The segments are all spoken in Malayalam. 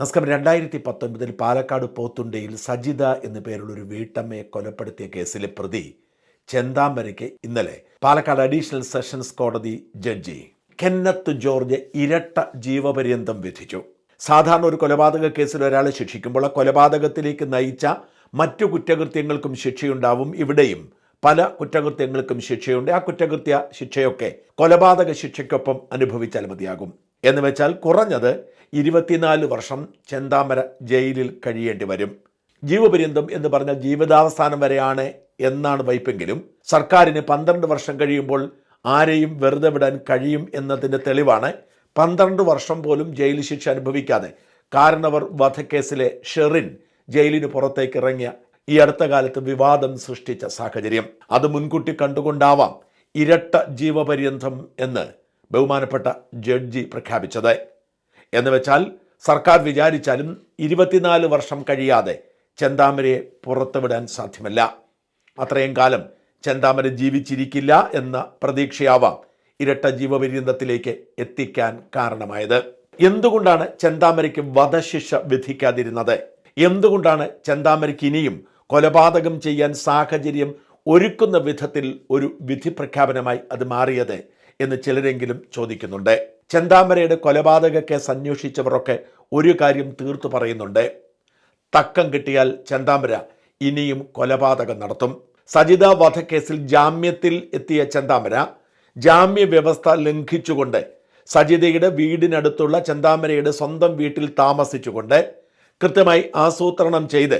നമസ്കാരം രണ്ടായിരത്തി പത്തൊൻപതിൽ പാലക്കാട് പോത്തുണ്ടയിൽ സജിത എന്നു പേരുള്ള ഒരു വീട്ടമ്മയെ കൊലപ്പെടുത്തിയ കേസിലെ പ്രതി ചെന്താമ്പരയ്ക്ക് ഇന്നലെ പാലക്കാട് അഡീഷണൽ സെഷൻസ് കോടതി ജഡ്ജി കെന്നത്ത് ജോർജ് ഇരട്ട ജീവപര്യന്തം വിധിച്ചു. സാധാരണ ഒരു കൊലപാതക കേസിൽ ഒരാളെ ശിക്ഷിക്കുമ്പോൾ ആ കൊലപാതകത്തിലേക്ക് നയിച്ച മറ്റു കുറ്റകൃത്യങ്ങൾക്കും ശിക്ഷയുണ്ടാവും. ഇവിടെയും പല കുറ്റകൃത്യങ്ങൾക്കും ശിക്ഷയുണ്ട്. ആ കുറ്റകൃത്യ ശിക്ഷയൊക്കെ കൊലപാതക ശിക്ഷയ്ക്കൊപ്പം അനുഭവിച്ചാൽ മതിയാകും. എന്ന് വെച്ചാൽ കുറഞ്ഞത് ഇരുപത്തിനാല് വർഷം ചെന്താമര ജയിലിൽ കഴിയേണ്ടി വരും. ജീവപര്യന്തം എന്ന് പറഞ്ഞാൽ ജീവിതാവസാനം വരെയാണ് എന്നാണ് വൈപ്പെങ്കിലും സർക്കാരിന് പന്ത്രണ്ട് വർഷം കഴിയുമ്പോൾ ആരെയും വെറുതെ വിടാൻ കഴിയും എന്നതിന്റെ തെളിവാണ് പന്ത്രണ്ട് വർഷം പോലും ജയിൽ ശിക്ഷ അനുഭവിക്കാതെ. കാരണവർ വധക്കേസിലെ ഷെറിൻ ജയിലിന് പുറത്തേക്ക് ഇറങ്ങിയ ഈ അടുത്ത കാലത്ത് വിവാദം സൃഷ്ടിച്ച സാഹചര്യം. അത് മുൻകൂട്ടി കണ്ടുകൊണ്ടാവാം ഇരട്ട ജീവപര്യന്തം എന്ന് ബഹുമാനപ്പെട്ട ജഡ്ജി പ്രഖ്യാപിച്ചത്. എന്ന് വെച്ചാൽ സർക്കാർ വിചാരിച്ചാലും ഇരുപത്തിനാല് വർഷം കഴിയാതെ ചെന്താമരയെ പുറത്തുവിടാൻ സാധ്യമല്ല. അത്രയും കാലം ചെന്താമര ജീവിച്ചിരിക്കില്ല എന്ന പ്രതീക്ഷയാവാം ഇരട്ട ജീവപര്യന്തത്തിലേക്ക് എത്തിക്കാൻ കാരണമായത്. എന്തുകൊണ്ടാണ് ചെന്താമരയ്ക്ക് വധശിക്ഷ വിധിക്കാതിരുന്നത്? എന്തുകൊണ്ടാണ് ചെന്താമരയ്ക്ക് ഇനിയും കൊലപാതകം ചെയ്യാൻ സാഹചര്യം ഒരുക്കുന്ന വിധത്തിൽ ഒരു വിധി പ്രഖ്യാപനമായി അത് മാറിയത് എന്ന് ചിലരെങ്കിലും ചോദിക്കുന്നുണ്ട്. ചെന്താമരയുടെ കൊലപാതക കേസ് അന്വേഷിച്ചവരൊക്കെ ഒരു കാര്യം തീർത്തു പറയുന്നുണ്ട്. തക്കം കിട്ടിയാൽ ചെന്താമര ഇനിയും കൊലപാതകം നടത്തും. സജിത വധക്കേസിൽ ജാമ്യത്തിൽ എത്തിയ ചെന്താമര ജാമ്യ വ്യവസ്ഥ ലംഘിച്ചുകൊണ്ട് സജിതയുടെ വീടിനടുത്തുള്ള ചെന്താമരയുടെ സ്വന്തം വീട്ടിൽ താമസിച്ചുകൊണ്ട് കൃത്യമായി ആസൂത്രണം ചെയ്ത്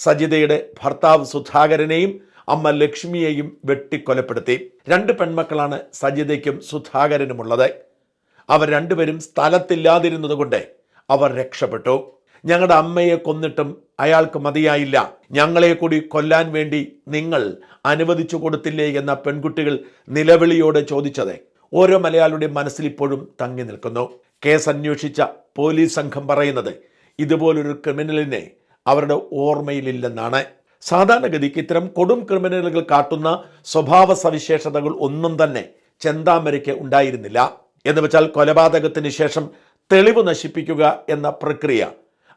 സജിതയുടെ ഭർത്താവ് സുധാകരനെയും അമ്മ ലക്ഷ്മിയെയും വെട്ടിക്കൊലപ്പെടുത്തി. രണ്ട് പെൺമക്കളാണ് സജിതയ്ക്കും സുധാകരനുമുള്ളത്. അവർ രണ്ടുപേരും സ്ഥലത്തില്ലാതിരുന്നതുകൊണ്ട് അവർ രക്ഷപ്പെട്ടു. ഞങ്ങളുടെ അമ്മയെ കൊന്നിട്ടും അയാൾക്ക് മതിയായില്ല. ഞങ്ങളെ കൂടി കൊല്ലാൻ വേണ്ടി നിങ്ങൾ അനുവദിച്ചു കൊടുത്തില്ലേ എന്ന പെൺകുട്ടികൾ നിലവിളിയോടെ ചോദിച്ചത് ഓരോ മലയാളിയുടെ മനസ്സിൽ ഇപ്പോഴും തങ്ങി നിൽക്കുന്നു. കേസ് അന്വേഷിച്ച പോലീസ് സംഘം പറയുന്നത് ഇതുപോലൊരു ക്രിമിനലിനെ അവരുടെ ഓർമ്മയിലില്ലെന്നാണ്. സാധാരണഗതിക്ക് ഇത്തരം കൊടും ക്രിമിനലുകൾ കാട്ടുന്ന സ്വഭാവ സവിശേഷതകൾ ഒന്നും തന്നെ ചെന്താമരയ്ക്ക് ഉണ്ടായിരുന്നില്ല. എന്ന് വെച്ചാൽ കൊലപാതകത്തിന് ശേഷം തെളിവ് നശിപ്പിക്കുക എന്ന പ്രക്രിയ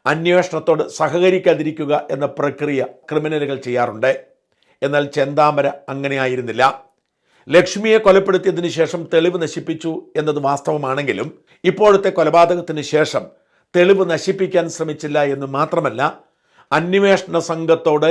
അന്വേഷണത്തോട് സഹകരിക്കാതിരിക്കുക എന്ന പ്രക്രിയ ക്രിമിനലുകൾ ചെയ്യാറുണ്ട്. എന്നാൽ ചെന്താമര അങ്ങനെ ആയിരുന്നില്ല ലക്ഷ്മിയെ കൊലപ്പെടുത്തിയതിന് ശേഷം തെളിവ് നശിപ്പിച്ചു എന്നത് വാസ്തവമാണെങ്കിലും ഇപ്പോഴത്തെ കൊലപാതകത്തിന് ശേഷം തെളിവ് നശിപ്പിക്കാൻ ശ്രമിച്ചില്ല എന്ന് മാത്രമല്ല അന്വേഷണ സംഘത്തോട്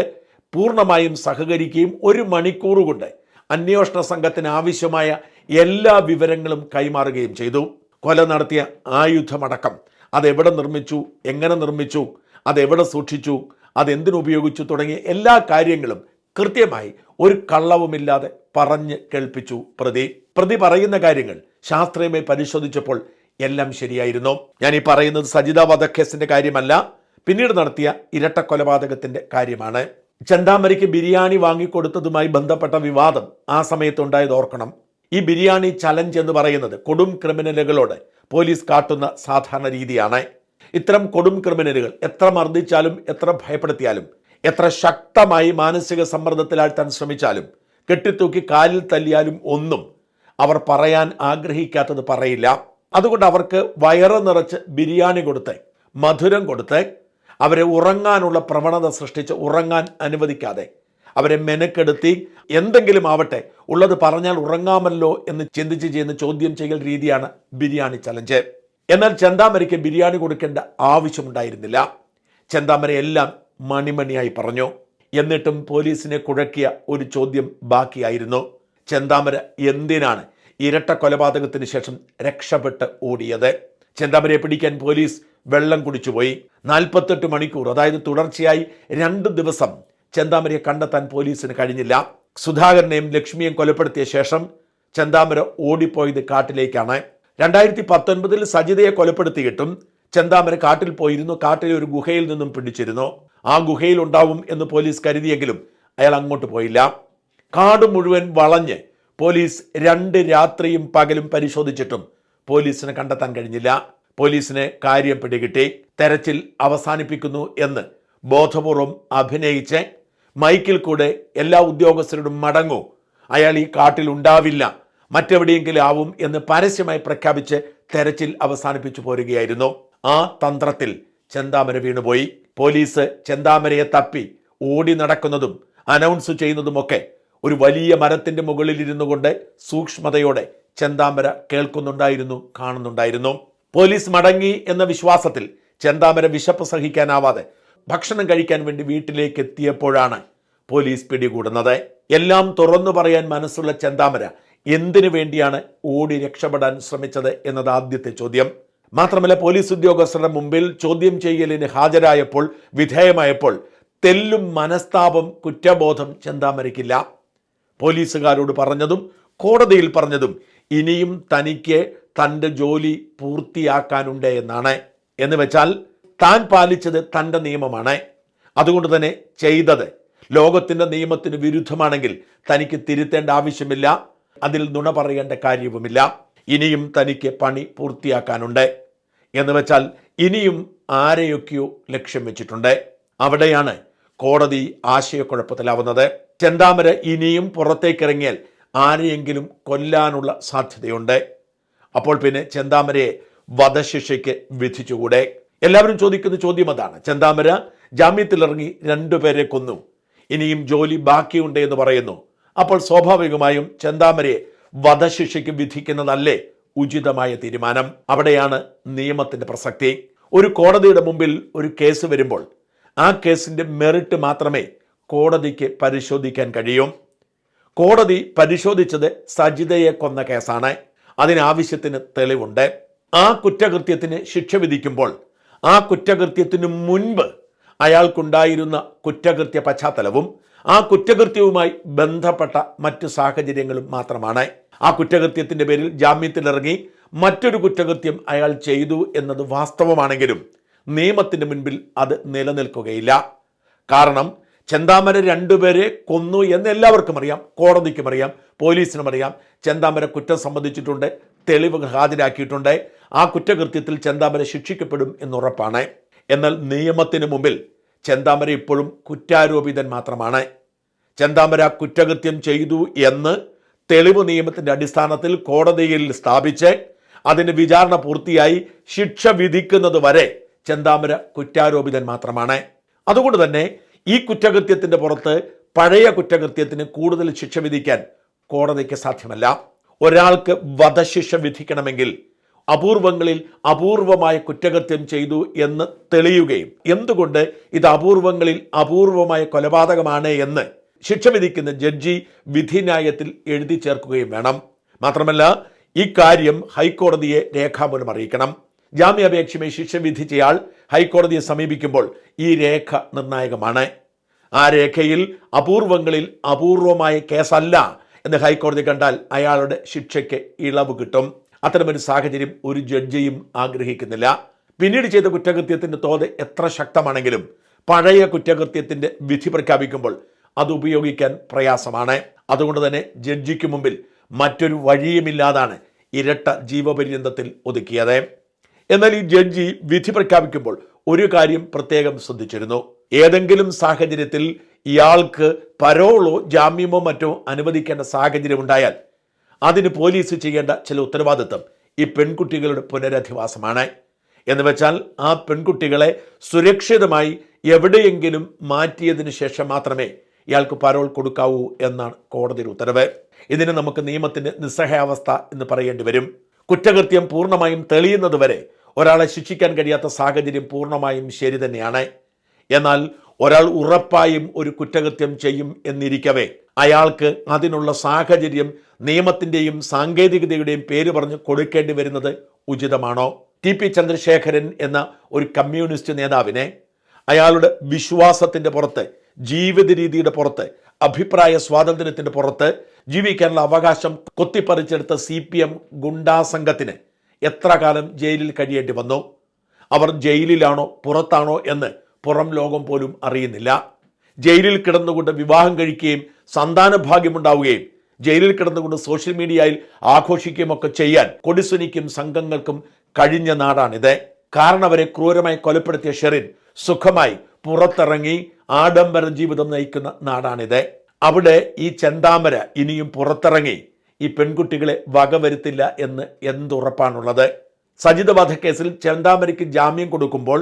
പൂർണമായും സഹകരിക്കുകയും ഒരു മണിക്കൂറുകൊണ്ട് അന്വേഷണ സംഘത്തിന് ആവശ്യമായ എല്ലാ വിവരങ്ങളും കൈമാറുകയും ചെയ്തു. കൊല നടത്തിയ ആയുധമടക്കം. അതെവിടെ നിർമ്മിച്ചു? എങ്ങനെ നിർമ്മിച്ചു? അതെവിടെ സൂക്ഷിച്ചു? അതെന്തിനുപയോഗിച്ചു തുടങ്ങിയ എല്ലാ കാര്യങ്ങളും കൃത്യമായി ഒരു കള്ളവുമില്ലാതെ പറഞ്ഞ് കേൾപ്പിച്ചു പ്രതി. പ്രതി പറയുന്ന കാര്യങ്ങൾ ശാസ്ത്രീയമായി പരിശോധിച്ചപ്പോൾ എല്ലാം ശരിയായിരുന്നു. ഞാൻ ഈ പറയുന്നത് സജിത വധക്കേസിന്റെ കാര്യമല്ല പിന്നീട് നടത്തിയ ഇരട്ട കൊലപാതകത്തിന്റെ കാര്യമാണ്. ചെന്താമരയ്ക്ക് ബിരിയാണി വാങ്ങിക്കൊടുത്തതുമായി ബന്ധപ്പെട്ട വിവാദം ആ സമയത്തുണ്ടായത് ഓർക്കണം. ഈ ബിരിയാണി ചലഞ്ച് എന്ന് പറയുന്നത് കൊടും ക്രിമിനലുകളോട് പോലീസ് കാട്ടുന്ന സാധാരണ രീതിയാണ്. ഇത്തരം കൊടും ക്രിമിനലുകൾ എത്ര മർദ്ദിച്ചാലും എത്ര ഭയപ്പെടുത്തിയാലും എത്ര ശക്തമായി മാനസിക സമ്മർദ്ദത്തിലാഴ്ത്താൻ ശ്രമിച്ചാലും കെട്ടിത്തൂക്കി കാലിൽ തല്ലിയാലും ഒന്നും അവർ പറയാൻ ആഗ്രഹിക്കാത്തത് പറയില്ല. അതുകൊണ്ട് അവർക്ക് വയറ് നിറച്ച് ബിരിയാണി കൊടുത്ത് മധുരം കൊടുത്ത് അവരെ ഉറങ്ങാനുള്ള പ്രവണത സൃഷ്ടിച്ച് ഉറങ്ങാൻ അനുവദിക്കാതെ അവരെ മെനക്കെടുത്തി എന്തെങ്കിലും ആവട്ടെ ഉള്ളത് പറഞ്ഞാൽ ഉറങ്ങാമല്ലോ എന്ന് ചിന്തിച്ച് ചെയ്യുന്ന ചോദ്യം ചെയ്യൽ രീതിയാണ് ബിരിയാണി ചലഞ്ച് എന്നാൽ ചന്താമരയ്ക്ക് ബിരിയാണി കൊടുക്കേണ്ട ആവശ്യമുണ്ടായിരുന്നില്ല. ചന്താമര എല്ലാം മണിമണിയായി പറഞ്ഞു. എന്നിട്ടും പോലീസിനെ കുഴക്കിയ ഒരു ചോദ്യം ബാക്കിയായിരുന്നു. ചെന്താമര എന്തിനാണ് ഇരട്ട കൊലപാതകത്തിന് ശേഷം രക്ഷപ്പെട്ട് ഓടിയത്? ചെന്താമരയെ പിടിക്കാൻ പോലീസ് വെള്ളം കുടിച്ചുപോയി. നാൽപ്പത്തെട്ട് മണിക്കൂർ അതായത് തുടർച്ചയായി രണ്ട് ദിവസം ചെന്താമരയെ കണ്ടെത്താൻ പോലീസിന് കഴിഞ്ഞില്ല. സുധാകരനെയും ലക്ഷ്മിയെയും കൊലപ്പെടുത്തിയ ശേഷം ചെന്താമര ഓടിപ്പോയത് കാട്ടിലേക്കാണ്. രണ്ടായിരത്തി പത്തൊൻപതിൽ സജിതയെ കൊലപ്പെടുത്തിയിട്ടും ചെന്താമര കാട്ടിൽ പോയിരുന്നു കാട്ടിലെ ഒരു ഗുഹയിൽ നിന്നും പിടിച്ചിരുന്നു. ആ ഗുഹയിൽ ഉണ്ടാവും എന്ന് പോലീസ് കരുതിയെങ്കിലും അയാൾ അങ്ങോട്ട് പോയില്ല. കാട് മുഴുവൻ വളഞ്ഞ് പോലീസ് രണ്ട് രാത്രിയും പകലും പരിശോധിച്ചിട്ടും പോലീസിനെ കണ്ടെത്താൻ കഴിഞ്ഞില്ല. പോലീസിന് കാര്യം പിടികിട്ടി. തെരച്ചിൽ അവസാനിപ്പിക്കുന്നു എന്ന് ബോധപൂർവം അഭിനയിച്ച് മൈക്കിൽ കൂടെ എല്ലാ ഉദ്യോഗസ്ഥരോടും മടങ്ങൂ. അയാൾ ഈ കാട്ടിൽ ഉണ്ടാവില്ല. മറ്റെവിടെയെങ്കിലും ആവും എന്ന് പരസ്യമായി പ്രഖ്യാപിച്ച് തെരച്ചിൽ അവസാനിപ്പിച്ചു പോരുകയായിരുന്നു. ആ തന്ത്രത്തിൽ ചെന്താമര വീണുപോയി. പോലീസ് ചെന്താമരയെ തപ്പി ഓടി നടക്കുന്നതും അനൗൺസ് ചെയ്യുന്നതുമൊക്കെ ഒരു വലിയ മരത്തിന്റെ മുകളിൽ ഇരുന്നു കൊണ്ട് സൂക്ഷ്മതയോടെ ചെന്താമര കേൾക്കുന്നുണ്ടായിരുന്നു കാണുന്നുണ്ടായിരുന്നു. പോലീസ് മടങ്ങി എന്ന വിശ്വാസത്തിൽ ചെന്താമര വിശപ്പ് സഹിക്കാനാവാതെ ഭക്ഷണം കഴിക്കാൻ വേണ്ടി വീട്ടിലേക്ക് എത്തിയപ്പോഴാണ് പോലീസ് പിടികൂടുന്നത്. എല്ലാം തുറന്നു പറയാൻ മനസ്സുള്ള ചെന്താമര എന്തിനു വേണ്ടിയാണ് ഓടി രക്ഷപ്പെടാൻ ശ്രമിച്ചത് എന്നത് ആദ്യത്തെ ചോദ്യം. മാത്രമല്ല പോലീസ് ഉദ്യോഗസ്ഥരുടെ മുമ്പിൽ ചോദ്യം ചെയ്യലിന് ഹാജരായപ്പോൾ വിധേയമായപ്പോൾ തെല്ലും മനസ്താപം കുറ്റബോധം ചെന്താമരയ്ക്കില്ല. പോലീസുകാരോട് പറഞ്ഞതും കോടതിയിൽ പറഞ്ഞതും ഇനിയും തനിക്ക് തന്റെ ജോലി പൂർത്തിയാക്കാനുണ്ട് എന്നാണ്. എന്ന് വെച്ചാൽ താൻ പാലിച്ചത് തന്റെ നിയമമാണ്. അതുകൊണ്ട് തന്നെ ചെയ്തത്. ലോകത്തിന്റെ നിയമത്തിന് വിരുദ്ധമാണെങ്കിൽ തനിക്ക് തിരുത്തേണ്ട ആവശ്യമില്ല. അതിൽ നുണ പറയേണ്ട കാര്യവുമില്ല. ഇനിയും തനിക്ക് പണി പൂർത്തിയാക്കാനുണ്ട്. എന്ന് വെച്ചാൽ ഇനിയും ആരെയൊക്കെയോ ലക്ഷ്യം വെച്ചിട്ടുണ്ട്. അവിടെയാണ് കോടതി ആശയക്കുഴപ്പത്തിലാവുന്നത്. ചെന്താമര ഇനിയും പുറത്തേക്കിറങ്ങിയാൽ ആരെയെങ്കിലും കൊല്ലാനുള്ള സാധ്യതയുണ്ട്. അപ്പോൾ പിന്നെ ചെന്താമരയെ വധശിക്ഷയ്ക്ക് വിധിച്ചുകൂടെ? എല്ലാവരും ചോദിക്കുന്ന ചോദ്യം അതാണ്. ചെന്താമര ജാമ്യത്തിലിറങ്ങി രണ്ടുപേരെ കൊന്നു. ഇനിയും ജോലി ബാക്കിയുണ്ട് എന്ന് പറയുന്നു. അപ്പോൾ സ്വാഭാവികമായും ചെന്താമരയെ വധശിക്ഷയ്ക്ക് വിധിക്കുന്നതല്ലേ ഉചിതമായ തീരുമാനം? അവിടെയാണ് നിയമത്തിന്റെ പ്രസക്തി. ഒരു കോടതിയുടെ മുമ്പിൽ ഒരു കേസ് വരുമ്പോൾ ആ കേസിന്റെ മെറിറ്റ് മാത്രമേ കോടതിക്ക് പരിശോധിക്കാൻ കഴിയൂ. കോടതി പരിശോധിച്ചത് സജിതയെ കൊന്ന കേസാണ്. അതിനാവശ്യത്തിന് തെളിവുണ്ട്. ആ കുറ്റകൃത്യത്തിന് ശിക്ഷ വിധിക്കുമ്പോൾ ആ കുറ്റകൃത്യത്തിന് മുൻപ് അയാൾക്കുണ്ടായിരുന്ന കുറ്റകൃത്യ പശ്ചാത്തലവും ആ കുറ്റകൃത്യവുമായി ബന്ധപ്പെട്ട മറ്റ് സാഹചര്യങ്ങളും മാത്രമാണ്. ആ കുറ്റകൃത്യത്തിന്റെ പേരിൽ ജാമ്യത്തിലിറങ്ങി മറ്റൊരു കുറ്റകൃത്യം അയാൾ ചെയ്തു എന്നത് വാസ്തവമാണെങ്കിലും നിയമത്തിന് മുൻപിൽ അത് നിലനിൽക്കുകയില്ല. കാരണം ചെന്താമര രണ്ടുപേരെ കൊന്നു എന്ന് എല്ലാവർക്കും അറിയാം കോടതിക്കും അറിയാം പോലീസിനും അറിയാം. ചെന്താമര കുറ്റം സംബന്ധിച്ചിട്ടുണ്ട് തെളിവുകൾ ഹാജരാക്കിയിട്ടുണ്ട്. ആ കുറ്റകൃത്യത്തിൽ ചെന്താമര ശിക്ഷിക്കപ്പെടും എന്നുറപ്പാണ്. എന്നാൽ നിയമത്തിന് മുമ്പിൽ ചെന്താമര ഇപ്പോഴും കുറ്റാരോപിതൻ മാത്രമാണ്. ചെന്താമര കുറ്റകൃത്യം ചെയ്തു എന്ന് തെളിവ് നിയമത്തിന്റെ അടിസ്ഥാനത്തിൽ കോടതിയിൽ സ്ഥാപിച്ച് അതിന് വിചാരണ പൂർത്തിയായി ശിക്ഷ വിധിക്കുന്നത് വരെ ചെന്താമര കുറ്റാരോപിതൻ മാത്രമാണ്. അതുകൊണ്ട് തന്നെ ഈ കുറ്റകൃത്യത്തിന്റെ പുറത്ത് പഴയ കുറ്റകൃത്യത്തിന് കൂടുതൽ ശിക്ഷ വിധിക്കാൻ കോടതിക്ക് സാധ്യമല്ല. ഒരാൾക്ക് വധശിക്ഷ വിധിക്കണമെങ്കിൽ അപൂർവങ്ങളിൽ അപൂർവമായ കുറ്റകൃത്യം ചെയ്തു എന്ന് തെളിയുകയും എന്തുകൊണ്ട് ഇത് അപൂർവങ്ങളിൽ അപൂർവമായ കൊലപാതകമാണ് എന്ന് ശിക്ഷ വിധിക്കുന്ന ജഡ്ജി വിധിന്യായത്തിൽ എഴുതി ചേർക്കുകയും വേണം. മാത്രമല്ല ഈ കാര്യം ഹൈക്കോടതിയെ രേഖാമൂലം അറിയിക്കണം. ജാമ്യാപേക്ഷയുമായി ശിക്ഷ വിധിച്ചയാൾ ഹൈക്കോടതിയെ സമീപിക്കുമ്പോൾ ഈ രേഖ നിർണായകമാണ്. ആ രേഖയിൽ അപൂർവങ്ങളിൽ അപൂർവമായ കേസല്ല എന്ന് ഹൈക്കോടതി കണ്ടാൽ അയാളുടെ ശിക്ഷയ്ക്ക് ഇളവ് കിട്ടും. അത്തരമൊരു സാഹചര്യം ഒരു ജഡ്ജിയും ആഗ്രഹിക്കുന്നില്ല. പിന്നീട് ചെയ്ത കുറ്റകൃത്യത്തിന്റെ തോത് എത്ര ശക്തമാണെങ്കിലും പഴയ കുറ്റകൃത്യത്തിന്റെ വിധി പ്രഖ്യാപിക്കുമ്പോൾ അത് ഉപയോഗിക്കാൻ പ്രയാസമാണ്. അതുകൊണ്ട് തന്നെ ജഡ്ജിക്ക് മുമ്പിൽ മറ്റൊരു വഴിയുമില്ലാതാണ് ഇരട്ട ജീവപര്യന്തത്തിൽ ഒതുക്കിയത്. എന്നാൽ ഈ ജഡ്ജി വിധി പ്രഖ്യാപിക്കുമ്പോൾ ഒരു കാര്യം പ്രത്യേകം ശ്രദ്ധിച്ചിരുന്നു. ഏതെങ്കിലും സാഹചര്യത്തിൽ ഇയാൾക്ക് പരോളോ ജാമ്യമോ മറ്റോ അനുവദിക്കേണ്ട സാഹചര്യം ഉണ്ടായാൽ അതിന് പോലീസ് ചെയ്യേണ്ട ചില ഉത്തരവാദിത്തം ഈ പെൺകുട്ടികളുടെ പുനരധിവാസമാണ്. എന്ന് വെച്ചാൽ ആ പെൺകുട്ടികളെ സുരക്ഷിതമായി എവിടെയെങ്കിലും മാറ്റിയതിന് ശേഷം മാത്രമേ ഇയാൾക്ക് പരോൾ കൊടുക്കാവൂ എന്നാണ് കോടതിയുടെ ഉത്തരവ്. ഇതിന് നമുക്ക് നിയമത്തിന്റെ നിസ്സഹായാവസ്ഥ എന്ന് പറയേണ്ടി വരും. കുറ്റകൃത്യം പൂർണമായും തെളിയുന്നതുവരെ ഒരാളെ ശിക്ഷിക്കാൻ കഴിയാത്ത സാഹചര്യം പൂർണമായും ശരി തന്നെയാണ്. എന്നാൽ ഒരാൾ ഉറപ്പായും ഒരു കുറ്റകൃത്യം ചെയ്യും എന്നിരിക്കവേ. അയാൾക്ക് അതിനുള്ള സാഹചര്യം നിയമത്തിന്റെയും സാങ്കേതികതയുടെയും പേര് പറഞ്ഞ് കൊടുക്കേണ്ടി വരുന്നത് ഉചിതമാണോ? ടി പി ചന്ദ്രശേഖരൻ എന്ന ഒരു കമ്മ്യൂണിസ്റ്റ് നേതാവിനെ അയാളുടെ വിശ്വാസത്തിന്റെ പുറത്ത് ജീവിത രീതിയുടെ പുറത്ത് അഭിപ്രായ സ്വാതന്ത്ര്യത്തിന്റെ പുറത്ത് ജീവിക്കാനുള്ള അവകാശം കൊത്തിപ്പറിച്ചെടുത്ത സി പി എം ഗുണ്ടാ സംഘത്തിന് എത്ര കാലം ജയിലിൽ കഴിയേണ്ടി വന്നു? അവർ ജയിലിലാണോ പുറത്താണോ എന്ന് പുറം ലോകം പോലും അറിയുന്നില്ല. ജയിലിൽ കിടന്നുകൊണ്ട് വിവാഹം കഴിക്കുകയും സന്താന ഭാഗ്യമുണ്ടാവുകയും ജയിലിൽ കിടന്നുകൊണ്ട് സോഷ്യൽ മീഡിയയിൽ ആഘോഷിക്കുകയും ഒക്കെ ചെയ്യാൻ കൊടിസുനിക്കും സംഘങ്ങൾക്കും കഴിഞ്ഞ നാടാണിത്. കാരണം അവരെ ക്രൂരമായി കൊലപ്പെടുത്തിയ ഷെറിൻ സുഖമായി പുറത്തിറങ്ങി ആഡംബര ജീവിതം നയിക്കുന്ന നാടാണിത്. അവിടെ ഈ ചെന്താമര ഇനിയും പുറത്തിറങ്ങി ഈ പെൺകുട്ടികളെ വകവരുത്തില്ല എന്ന് എന്തുറപ്പാണുള്ളത്? സജിത വധക്കേസിൽ ചെന്താമരയ്ക്ക് ജാമ്യം കൊടുക്കുമ്പോൾ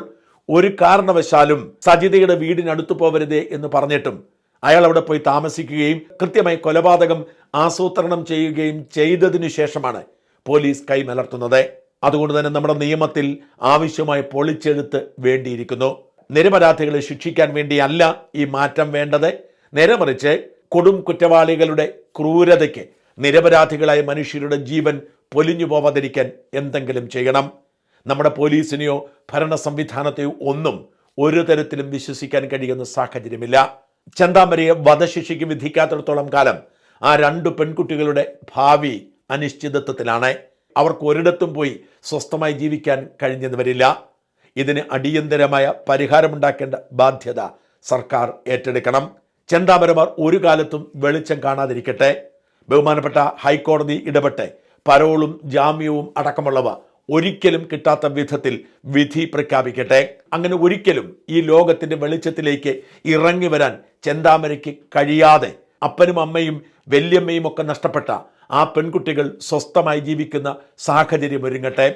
ഒരു കാരണവശാലും സജിതയുടെ വീടിനടുത്ത് പോവരുതേ എന്ന് പറഞ്ഞിട്ടും അയാൾ അവിടെ പോയി താമസിക്കുകയും കൃത്യമായി കൊലപാതകം ആസൂത്രണം ചെയ്യുകയും ചെയ്തതിനു ശേഷമാണ് പോലീസ് കൈമലർത്തുന്നത്. അതുകൊണ്ട് തന്നെ നമ്മുടെ നിയമത്തിൽ ആവശ്യമായി പൊളിച്ചെഴുത്ത് വേണ്ടിയിരിക്കുന്നു. നിരപരാധികളെ ശിക്ഷിക്കാൻ വേണ്ടിയല്ല ഈ മാറ്റം വേണ്ടത്. നേരെ മറിച്ച് കൊടും കുറ്റവാളികളുടെ ക്രൂരതയ്ക്ക് നിരപരാധികളായ മനുഷ്യരുടെ ജീവൻ പൊലിഞ്ഞു പോവാതിരിക്കാൻ എന്തെങ്കിലും ചെയ്യണം. നമ്മുടെ പോലീസിനെയോ ഭരണ സംവിധാനത്തെയോ ഒന്നും ഒരു തരത്തിലും വിശ്വസിക്കാൻ കഴിയുന്ന സാഹചര്യമില്ല. ചന്താമരയെ വധശിക്ഷയ്ക്ക് വിധിക്കാത്തിടത്തോളം കാലം ആ രണ്ടു പെൺകുട്ടികളുടെ ഭാവി അനിശ്ചിതത്വത്തിലാണ്. അവർക്ക് ഒരിടത്തും പോയി സ്വസ്ഥമായി ജീവിക്കാൻ കഴിഞ്ഞെന്ന് വരില്ല. ഇതിന് അടിയന്തരമായ പരിഹാരമുണ്ടാക്കേണ്ട ബാധ്യത സർക്കാർ ഏറ്റെടുക്കണം. ചന്താമരമാർ ഒരു കാലത്തും വെളിച്ചം കാണാതിരിക്കട്ടെ. ബഹുമാനപ്പെട്ട ഹൈക്കോടതി ഇടപെട്ടെ. പരോളും ജാമ്യവും അടക്കമുള്ളവ ഒരിക്കലും കിട്ടാത്ത വിധത്തിൽ വിധി പ്രഖ്യാപിക്കട്ടെ. അങ്ങനെ ഒരിക്കലും ഈ ലോകത്തിന്റെ വെളിച്ചത്തിലേക്ക് ഇറങ്ങി വരാൻ ചെന്താമരയ്ക്ക് കഴിയാതെ അപ്പനും അമ്മയും വല്യമ്മയും ഒക്കെ നഷ്ടപ്പെട്ട ആ പെൺകുട്ടികൾ സ്വസ്ഥമായി ജീവിക്കുന്ന സാഹചര്യം ഒരുങ്ങട്ടെ.